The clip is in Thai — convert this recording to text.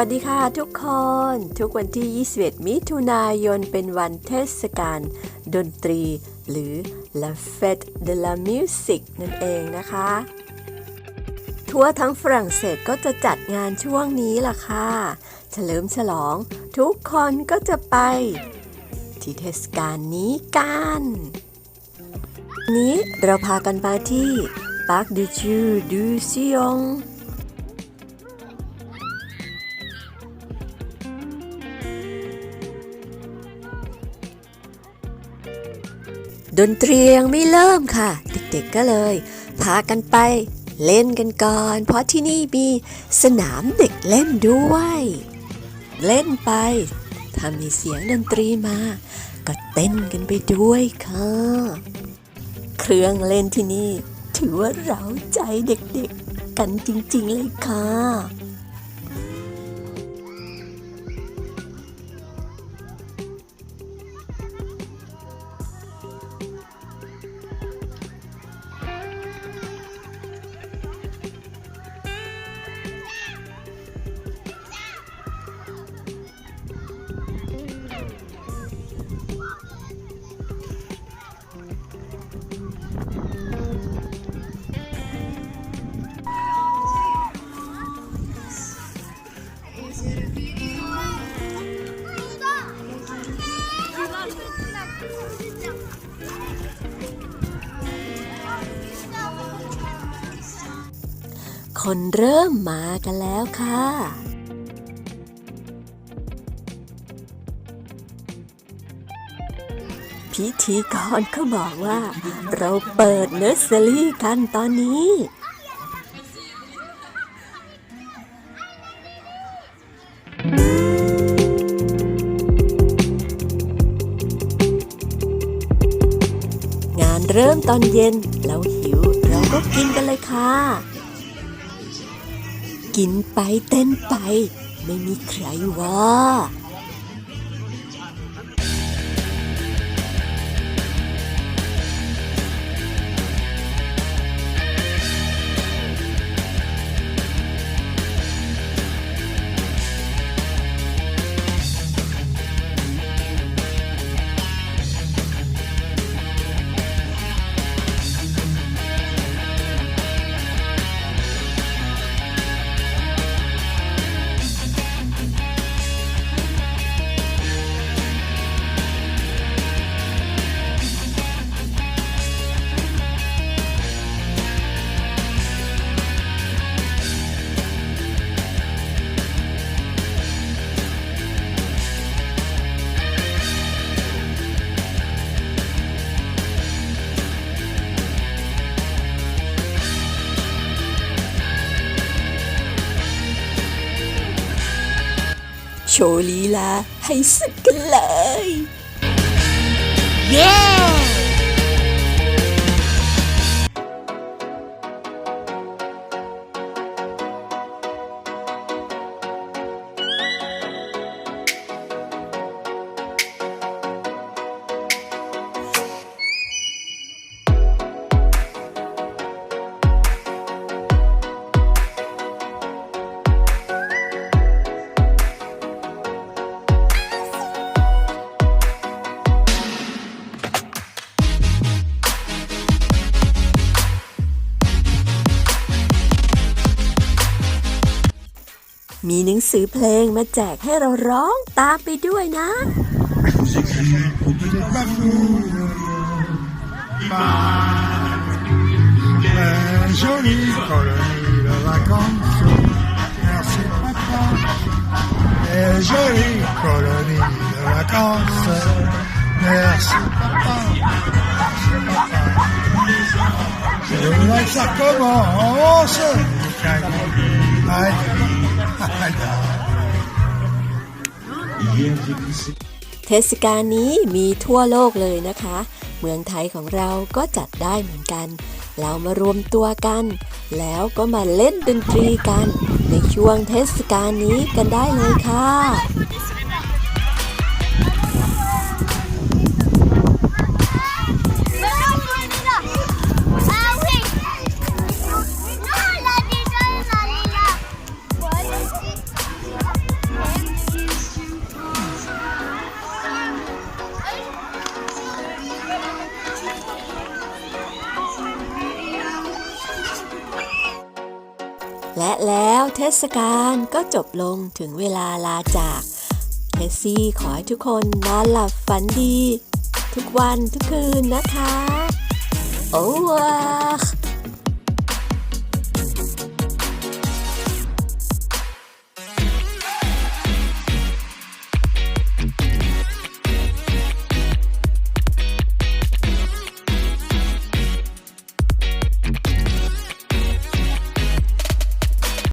วัสดีค่ะทุกคน ทุกวันที่ 21 มิถุนายนเป็นวันเทศกาลดนตรี หรือ La Fête de la Musique นั่นเองนะคะ ทั่วทั้งฝรั่งเศสก็จะจัดงานช่วงนี้ล่ะค่ะ เฉลิมฉลอง ทุกคนก็จะไป ที่เทศกาลนี้กัน นี้เราพากันมาที่ Parc de Jeux du Sion ดนตรียังไม่เริ่มค่ะ เด็กๆก็เลย พากันไปเล่นกันก่อน เพราะที่นี่มีสนามเด็กเล่นด้วย เล่นไป ถ้ามีเสียงดนตรีมา ก็เต้นกันไปด้วยค่ะ เครื่องเล่นที่นี่ ถือว่าเราใจเด็กๆกันจริงๆเลยค่ะ คนเริ่มมากันแล้วค่ะพิธีกรก็บอกว่า เราเปิดเนอร์เซอรี่กันตอนนี้ งานเริ่มตอนเย็น เราหิวเราก็กินกันเลยค่ะ กินไปเต้นไป ไม่มีใครว่า โชว์ลีลาให้สุดกันเลย เย้ มีหนังสือเพลงมาแจกให้เราร้องตามไปด้วยนะ เทศกาลนี้มีทั่วโลกเลยนะคะ เมืองไทยของเราก็จัดได้เหมือนกัน เรามารวมตัวกัน แล้วก็มาเล่นดนตรีกัน ในช่วงเทศกาลนี้กันได้เลยค่ะ และแล้วเทศกาลก็จบลงถึงเวลาลาจากเทสซี่ขอให้ทุกคนนอนหลับฝันดี ทุกวันทุกคืนนะคะ โอ้วา